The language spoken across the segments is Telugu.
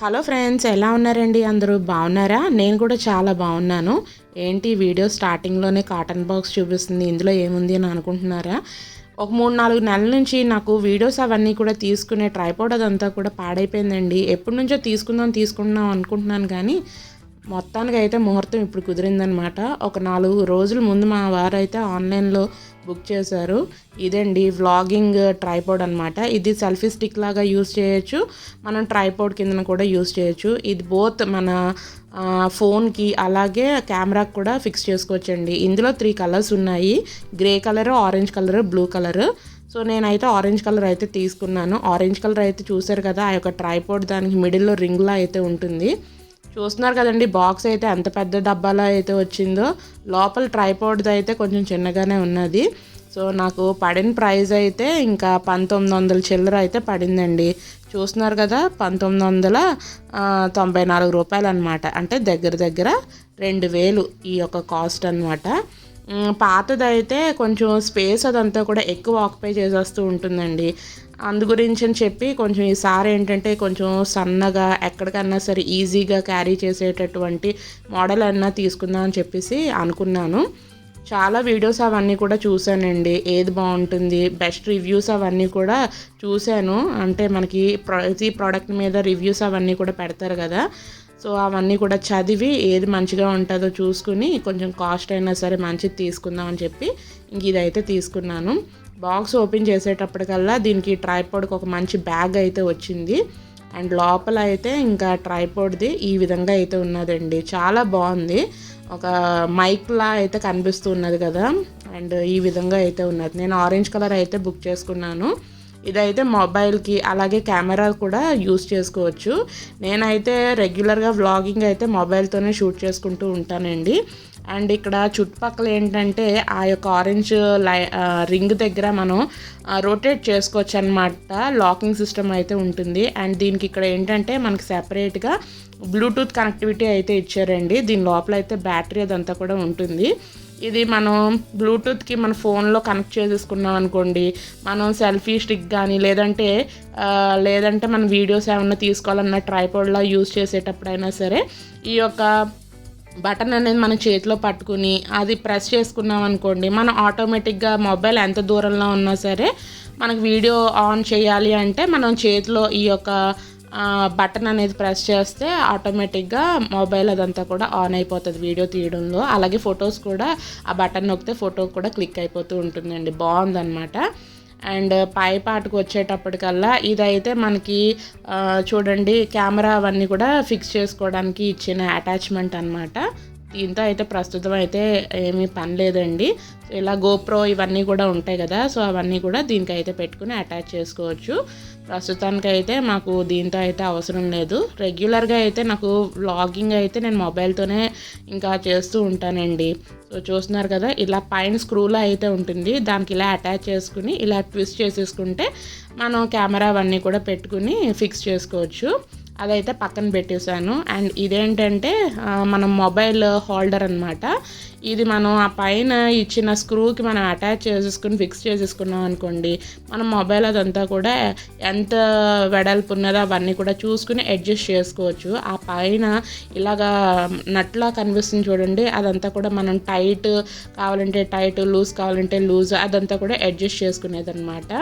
హలో ఫ్రెండ్స్ ఎలా ఉన్నారండి? అందరూ బాగున్నారా? నేను కూడా చాలా బాగున్నాను. ఏంటి వీడియో స్టార్టింగ్లోనే కాటన్ బాక్స్ చూపిస్తుంది ఇందులో ఏముంది అని అనుకుంటున్నారా? ఒక మూడు నాలుగు నెలల నుంచి నాకు వీడియోస్ అవన్నీ కూడా తీసుకునే ట్రైపాడ్ అదంతా కూడా పాడైపోయిందండి. ఎప్పటి నుంచో తీసుకుందాం తీసుకుందాం అనుకుంటున్నాను కానీ మొత్తానికి అయితే ముహూర్తం ఇప్పుడు కుదిరిందనమాట ఒక నాలుగు రోజుల ముందు మా వారు అయితే ఆన్లైన్లో బుక్ చేశారు. ఇదండి వ్లాగింగ్ ట్రైపోడ్ అనమాట ఇది సెల్ఫీ స్టిక్ లాగా యూస్ చేయొచ్చు. మనం ట్రైపోడ్ కిందన కూడా యూస్ చేయొచ్చు. ఇది బోత్ మన ఫోన్కి అలాగే కెమెరాకి కూడా ఫిక్స్ చేసుకోవచ్చండి. ఇందులో త్రీ కలర్స్ ఉన్నాయి. Grey colour orange colour blue colour. So నేనైతే ఆరెంజ్ కలర్ అయితే తీసుకున్నాను. ఆరెంజ్ కలర్ అయితే చూసారు కదా ఆ యొక్క ట్రైపోడ్ దానికి మిడిల్లో రింగ్లా అయితే ఉంటుంది. చూస్తున్నారు కదండి బాక్స్ అయితే ఎంత పెద్ద డబ్బాలో అయితే వచ్చిందో లోపల ట్రైపోర్డ్ది అయితే కొంచెం చిన్నగానే ఉన్నది. సో నాకు పడిన ప్రైస్ అయితే ఇంకా పంతొమ్మిది వందల చిల్లర అయితే పడిందండి. చూస్తున్నారు కదా పంతొమ్మిది వందల తొంభై నాలుగు రూపాయలు అనమాట అంటే దగ్గర దగ్గర రెండు వేలు ఈ యొక్క కాస్ట్ అనమాట పాతదైతే కొంచెం స్పేస్ అదంతా కూడా ఎక్కువ ఆక్యుపై చేసేస్తూ ఉంటుందండి. అందు గురించి అని చెప్పి కొంచెం ఈసారి ఏంటంటే కొంచెం సన్నగా ఎక్కడికన్నా సరే ఈజీగా క్యారీ చేసేటటువంటి మోడల్ అన్నా తీసుకుందాం అని చెప్పేసి అనుకున్నాను. చాలా వీడియోస్ అవన్నీ కూడా చూశానండి. ఏది బాగుంటుంది బెస్ట్ రివ్యూస్ అవన్నీ కూడా చూశాను. అంటే మనకి ప్రతి ప్రోడక్ట్ మీద రివ్యూస్ అవన్నీ కూడా పెడతారు కదా. సో అవన్నీ కూడా చదివి ఏది మంచిగా ఉంటుందో చూసుకుని కొంచెం కాస్ట్ అయినా సరే మంచిది తీసుకుందాం అని చెప్పి ఇంక ఇదైతే తీసుకున్నాను. బాక్స్ ఓపెన్ చేసేటప్పటికల్లా దీనికి ట్రైపోడ్కి ఒక మంచి బ్యాగ్ అయితే వచ్చింది. అండ్ లోపల అయితే ఇంకా ట్రైపోడ్ది ఈ విధంగా అయితే ఉన్నదండి. చాలా బాగుంది. ఒక మైక్లా అయితే కనిపిస్తూ ఉన్నది కదా. అండ్ ఈ విధంగా అయితే ఉన్నది. నేను ఆరెంజ్ కలర్ అయితే బుక్ చేసుకున్నాను. ఇదైతే మొబైల్కి అలాగే కెమెరా కూడా యూస్ చేసుకోవచ్చు. నేనైతే రెగ్యులర్గా వ్లాగింగ్ అయితే మొబైల్తోనే షూట్ చేసుకుంటూ ఉంటానండి. అండ్ ఇక్కడ చుట్టుపక్కల ఏంటంటే ఆ యొక్క ఆరెంజ్ లై రింగ్ దగ్గర మనం రొటేట్ చేసుకోవచ్చు అనమాట లాకింగ్ సిస్టమ్ అయితే ఉంటుంది. అండ్ దీనికి ఇక్కడ ఏంటంటే మనకి సెపరేట్గా బ్లూటూత్ కనెక్టివిటీ అయితే ఇచ్చారండి. దీని లోపల అయితే బ్యాటరీ అదంతా కూడా ఉంటుంది. ఇది మనం బ్లూటూత్కి మన ఫోన్లో కనెక్ట్ చేసేసుకున్నాం అనుకోండి మనం సెల్ఫీ స్టిక్ కానీ లేదంటే లేదంటే మన వీడియోస్ ఏమన్నా తీసుకోవాలన్న ట్రైపోడ్లా యూజ్ చేసేటప్పుడైనా సరే ఈ యొక్క బటన్ అనేది మన చేతిలో పట్టుకుని అది ప్రెస్ చేసుకున్నాం అనుకోండి మనం ఆటోమేటిక్గా మొబైల్ ఎంత దూరంలో ఉన్నా సరే మనకు వీడియో ఆన్ చేయాలి అంటే మనం చేతిలో ఈ యొక్క బటన్ అనేది ప్రెస్ చేస్తే ఆటోమేటిక్గా మొబైల్ అదంతా కూడా ఆన్ అయిపోతుంది వీడియో తీయడంలో. అలాగే ఫొటోస్ కూడా ఆ బటన్ నొక్కితే ఫోటో కూడా క్లిక్ అయిపోతూ ఉంటుందండి. బాగుందన్నమాట. అండ్ పై పాటకు వచ్చేటప్పటికల్లా ఇదైతే మనకి చూడండి కెమెరా అవన్నీ కూడా ఫిక్స్ చేసుకోవడానికి ఇచ్చిన అటాచ్మెంట్ అనమాట దీంతో అయితే ప్రస్తుతం అయితే ఏమీ పని లేదండి. ఇలా గోప్రో ఇవన్నీ కూడా ఉంటాయి కదా సో అవన్నీ కూడా దీనికి అయితే పెట్టుకుని అటాచ్ చేసుకోవచ్చు. ప్రస్తుతానికి అయితే మాకు దీంతో అయితే అవసరం లేదు. రెగ్యులర్గా అయితే నాకు వ్లాగింగ్ అయితే నేను మొబైల్తోనే ఇంకా చేస్తూ ఉంటానండి. సో చూస్తున్నారు కదా ఇలా పైన స్క్రూలో అయితే ఉంటుంది. దానికి ఇలా అటాచ్ చేసుకుని ఇలా ట్విస్ట్ చేసేసుకుంటే మనం కెమెరా అవన్నీ కూడా పెట్టుకుని ఫిక్స్ చేసుకోవచ్చు. అదైతే పక్కన పెట్టేశాను. అండ్ ఇదేంటంటే మనం మొబైల్ హోల్డర్ అనమాట ఇది మనం ఆ పైన ఇచ్చిన స్క్రూకి మనం అటాచ్ చేసేసుకుని ఫిక్స్ చేసేసుకున్నాం అనుకోండి మనం మొబైల్ అదంతా కూడా ఎంత వెడల్పు ఉన్నదో అవన్నీ కూడా చూసుకుని అడ్జస్ట్ చేసుకోవచ్చు. ఆ పైన ఇలాగా నట్లా కనిపిస్తుంది చూడండి అదంతా కూడా మనం టైట్ కావాలంటే టైట్ లూజ్ కావాలంటే లూజ్ అదంతా కూడా అడ్జస్ట్ చేసుకునేది అనమాట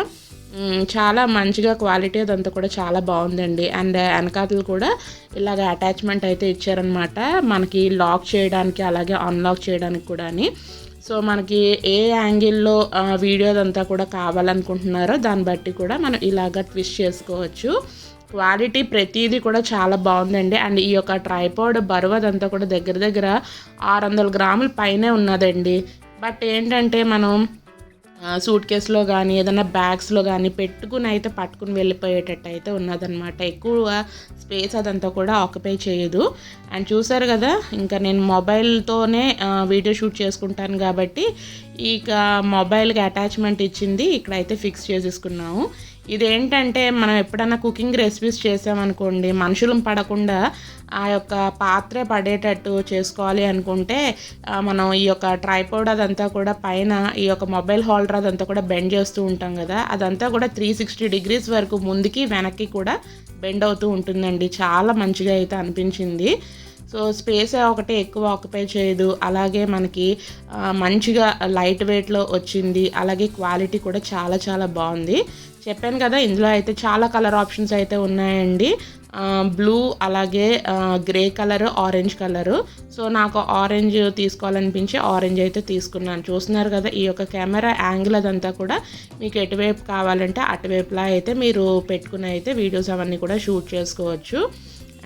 చాలా మంచిగా క్వాలిటీ అదంతా కూడా చాలా బాగుందండి. అండ్ వెనకాతలు కూడా ఇలాగ అటాచ్మెంట్ అయితే ఇచ్చారనమాట మనకి లాక్ చేయడానికి అలాగే అన్లాక్ చేయడానికి కూడా అని సో మనకి ఏ యాంగిల్లో వీడియో అదంతా కూడా కావాలనుకుంటున్నారో దాన్ని బట్టి కూడా మనం ఇలాగ ట్విస్ట్ చేసుకోవచ్చు. క్వాలిటీ ప్రతిదీ కూడా చాలా బాగుందండి. అండ్ ఈ యొక్క ట్రైపాడ్ బరువు అదంతా కూడా దగ్గర దగ్గర ఆరు వందల గ్రాముల పైనే ఉన్నదండి. బట్ ఏంటంటే మనం సూట్ కేసులో కానీ ఏదైనా బ్యాగ్స్లో కానీ పెట్టుకుని అయితే పట్టుకుని వెళ్ళిపోయేటట్టు అయితే ఉన్నదనమాట ఎక్కువ స్పేస్ అదంతా కూడా ఆక్యుపై చేయదు. అండ్ చూసారు కదా ఇంకా నేను మొబైల్తోనే వీడియో షూట్ చేసుకుంటాను కాబట్టి ఇక మొబైల్కి అటాచ్మెంట్ ఇచ్చింది ఇక్కడైతే ఫిక్స్ చేసేసుకున్నాము. ఇదేంటంటే మనం ఎప్పుడైనా కుకింగ్ రెసిపీస్ చేసామనుకోండి మనుషులు పడకుండా ఆ యొక్క పాత్రే పడేటట్టు చేసుకోవాలి అనుకుంటే మనం ఈ యొక్క ట్రైపోడ్ అదంతా కూడా పైన ఈ యొక్క మొబైల్ హోల్డర్ అదంతా కూడా బెండ్ చేస్తూ ఉంటాం కదా అదంతా కూడా త్రీ సిక్స్టీ డిగ్రీస్ వరకు ముందుకి వెనక్కి కూడా బెండ్ అవుతూ ఉంటుందండి. చాలా మంచిగా అయితే అనిపించింది. సో స్పేస్ ఒకటి ఎక్కువ ఆక్యుపై చేయదు. అలాగే మనకి మంచిగా లైట్ వెయిట్లో వచ్చింది. అలాగే క్వాలిటీ కూడా చాలా చాలా బాగుంది. చెప్పాను కదా ఇందులో అయితే చాలా కలర్ ఆప్షన్స్ అయితే ఉన్నాయండి. బ్లూ అలాగే grey colour orange colour so నాకు ఆరెంజ్ తీసుకోవాలనిపించి ఆరెంజ్ అయితే తీసుకున్నాను. చూస్తున్నారు కదా ఈ యొక్క కెమెరా యాంగిల్ అదంతా కూడా మీకు ఎటువైపు కావాలంటే అటువైపులా అయితే మీరు పెట్టుకుని అయితే వీడియోస్ అవన్నీ కూడా షూట్ చేసుకోవచ్చు.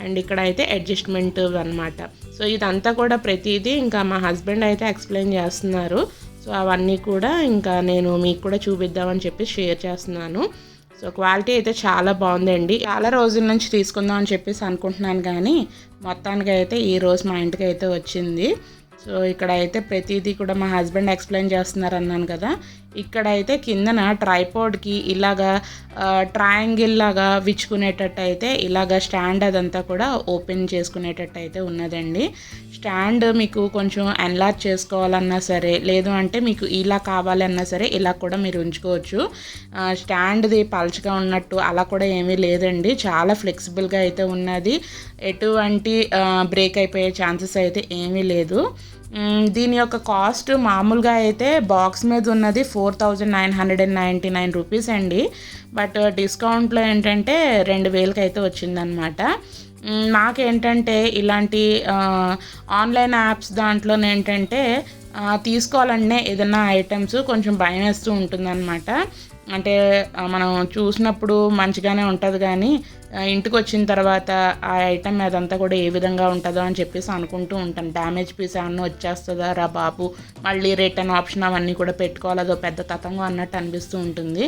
అండ్ ఇక్కడ అయితే అడ్జస్ట్మెంట్ అనమాట సో ఇదంతా కూడా ప్రతిదీ ఇంకా మా హస్బెండ్ అయితే ఎక్స్ప్లెయిన్ చేస్తున్నారు. సో అవన్నీ కూడా ఇంకా నేను మీకు కూడా చూపిద్దామని చెప్పి షేర్ చేస్తున్నాను. సో క్వాలిటీ అయితే చాలా బాగుందండి. చాలా రోజుల నుంచి తీసుకుందాం అని చెప్పేసి అనుకుంటున్నాను కానీ మొత్తానికి అయితే ఈ రోజు మా ఇంటికి అయితే వచ్చింది. సో ఇక్కడ అయితే ప్రతిదీ కూడా మా హస్బెండ్ ఎక్స్ప్లెయిన్ చేస్తున్నారు అన్నాను కదా. ఇక్కడ అయితే కిందన ట్రైపోడ్కి ఇలాగా ట్రయాంగిల్ లాగా విచ్చుకునేటట్టు అయితే ఇలాగ స్టాండ్ అదంతా కూడా ఓపెన్ చేసుకునేటట్టు అయితే ఉన్నదండి. స్టాండ్ మీకు కొంచెం ఎన్లార్జ్ చేసుకోవాలన్నా సరే లేదు అంటే మీకు ఇలా కావాలన్నా సరే ఇలా కూడా మీరు ఉంచుకోవచ్చు. స్టాండ్ది పల్చగా ఉన్నట్టు అలా కూడా ఏమీ లేదండి. చాలా ఫ్లెక్సిబుల్గా అయితే ఉన్నది. ఎటువంటి బ్రేక్ అయిపోయే ఛాన్సెస్ అయితే ఏమీ లేదు. దీని యొక్క కాస్ట్ మామూలుగా అయితే బాక్స్ మీద ఉన్నది four thousand nine hundred and ninety nine rupees అండి. బట్ డిస్కౌంట్లో ఏంటంటే రెండు వేలకి అయితే వచ్చిందనమాట నాకేంటంటే ఇలాంటి ఆన్లైన్ యాప్స్ దాంట్లో ఏంటంటే తీసుకోవాలనే ఏదైనా ఐటమ్స్ కొంచెం భయం వేస్తూ ఉంటుందన్నమాట. అంటే మనం చూసినప్పుడు మంచిగానే ఉంటుంది కానీ ఇంటికి వచ్చిన తర్వాత ఆ ఐటమ్ అదంతా కూడా ఏ విధంగా ఉంటుందో అని చెప్పేసి అనుకుంటూ ఉంటాను డ్యామేజ్ పీస్ ఏమన్నా వచ్చేస్తుందా? రా బాబు మళ్ళీ రిటర్న్ ఆప్షన్ అవన్నీ కూడా పెట్టుకోవాలి. అదో పెద్ద తతంగం అన్నట్టు అనిపిస్తూ ఉంటుంది.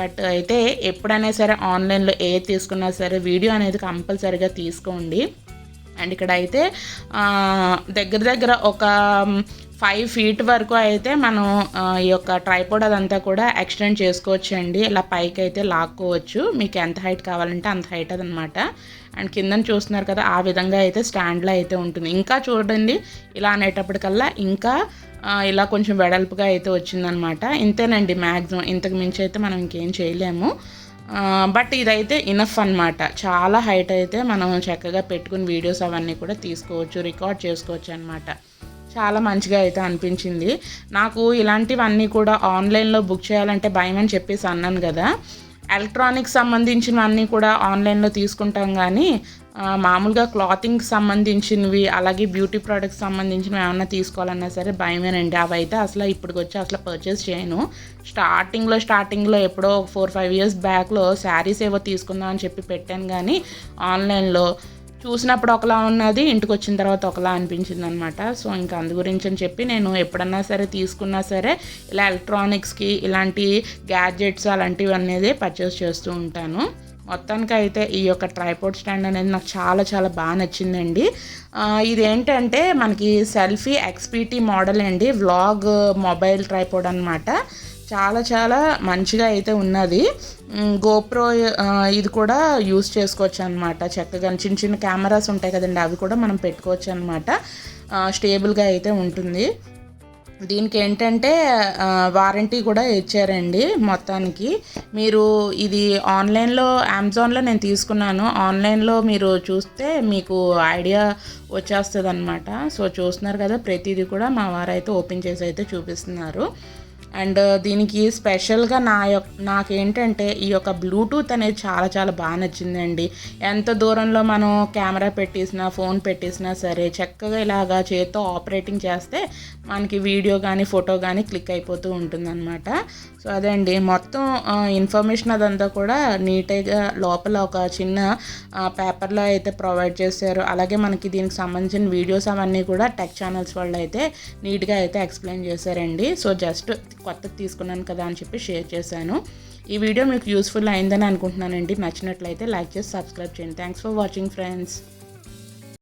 బట్ అయితే ఎప్పుడైనా సరే ఆన్లైన్లో ఏ తీసుకున్నా సరే వీడియో అనేది కంపల్సరిగా తీసుకోండి. అండ్ ఇక్కడ అయితే దగ్గర దగ్గర ఒక ఫైవ్ ఫీట్ వరకు అయితే మనం ఈ యొక్క ట్రైపోడ్ అదంతా కూడా ఎక్స్టెండ్ చేసుకోవచ్చు అండి ఇలా పైకి అయితే లాక్కోవచ్చు. మీకు ఎంత హైట్ కావాలంటే అంత హైట్ అదనమాట. అండ్ కింద చూస్తున్నారు కదా ఆ విధంగా అయితే స్టాండ్లో అయితే ఉంటుంది. ఇంకా చూడండి ఇలా అనేటప్పటికల్లా ఇంకా ఇలా కొంచెం వెడల్పుగా అయితే వచ్చిందనమాట. ఇంతేనండి మ్యాక్సిమం ఇంతకు మించి అయితే మనం ఇంకేం చేయలేము. బట్ ఇదైతే ఇనఫ్ అనమాట చాలా హైట్ అయితే మనం చక్కగా పెట్టుకుని వీడియోస్ అవన్నీ కూడా తీసుకోవచ్చు రికార్డ్ చేసుకోవచ్చు అనమాట చాలా మంచిగా అయితే అనిపించింది. నాకు ఇలాంటివన్నీ కూడా ఆన్లైన్లో బుక్ చేయాలంటే భయం అని చెప్పేసి అన్నాను కదా. ఎలక్ట్రానిక్స్ సంబంధించినవన్నీ కూడా ఆన్లైన్లో తీసుకుంటాం కానీ మామూలుగా క్లాతింగ్కి సంబంధించినవి అలాగే బ్యూటీ ప్రోడక్ట్స్ సంబంధించినవి ఏమన్నా తీసుకోవాలన్నా సరే భయమేనండి. అవి అయితే అసలు ఇప్పటికి వచ్చి అసలు పర్చేస్ చేయను. స్టార్టింగ్లో స్టార్టింగ్లో ఎప్పుడో ఫోర్ ఫైవ్ ఇయర్స్ బ్యాక్లో శారీస్ ఏవో తీసుకుందాం అని చెప్పి పెట్టాను కానీ ఆన్లైన్లో చూసినప్పుడు ఒకలా ఉన్నది ఇంటికి వచ్చిన తర్వాత ఒకలా అనిపించింది అనమాట సో ఇంకా అందు గురించి అని చెప్పి నేను ఎప్పుడన్నా సరే తీసుకున్నా సరే ఇలా ఎలక్ట్రానిక్స్కి ఇలాంటి గ్యాడ్జెట్స్ అలాంటివి అనేది పర్చేస్ చేస్తూ ఉంటాను. మొత్తానికి అయితే ఈ యొక్క ట్రైపోర్ట్ స్టాండ్ అనేది నాకు చాలా చాలా బాగా నచ్చిందండి. ఇది ఏంటంటే మనకి సెల్ఫీ ఎక్స్పీటీ మోడల్ అండి. వ్లాగ్ మొబైల్ ట్రైపోర్డ్ అనమాట చాలా చాలా మంచిగా అయితే ఉన్నది. గోప్రో ఇది కూడా యూస్ చేసుకోవచ్చు అనమాట చక్కగా చిన్న చిన్న కెమెరాస్ ఉంటాయి కదండి అవి కూడా మనం పెట్టుకోవచ్చు అనమాట స్టేబుల్గా అయితే ఉంటుంది. దీనికి ఏంటంటే వారంటీ కూడా ఇచ్చారండి మొత్తానికి. మీరు ఇది ఆన్లైన్లో అమెజాన్లో నేను తీసుకున్నాను. ఆన్లైన్లో మీరు చూస్తే మీకు ఐడియా వచ్చేస్తుంది అనమాట సో చూస్తున్నారు కదా ప్రతిదీ కూడా మా వారైతే ఓపెన్ చేసి అయితే చూపిస్తున్నారు. అండ్ uh, దీనికి స్పెషల్గా నా యొక్క నాకేంటంటే ఈ యొక్క బ్లూటూత్ అనేది చాలా చాలా బాగా నచ్చిందండి. ఎంత దూరంలో మనం కెమెరా పెట్టేసినా ఫోన్ పెట్టేసినా సరే చక్కగా ఇలాగా చేత్తో ఆపరేటింగ్ చేస్తే మనకి వీడియో కానీ ఫోటో కానీ క్లిక్ అయిపోతూ ఉంటుందన్నమాట. సో అదే అండి. మొత్తం ఇన్ఫర్మేషన్ అదంతా కూడా నీట్గా లోపల ఒక చిన్న పేపర్లో అయితే ప్రొవైడ్ చేశారు. అలాగే మనకి దీనికి సంబంధించిన వీడియోస్ అవన్నీ కూడా టెక్ ఛానల్స్ వాళ్ళు అయితే నీట్గా అయితే ఎక్స్ప్లెయిన్ చేశారండి. సో జస్ట్ కొత్తది తీసుకున్నాను కదా అని చెప్పి షేర్ చేశాను. ఈ వీడియో మీకు యూస్ఫుల్ అయిందని అనుకుంటున్నానండి. నచ్చినట్లయితే లైక్ చేసి సబ్స్క్రైబ్ చేయండి. Thanks for watching friends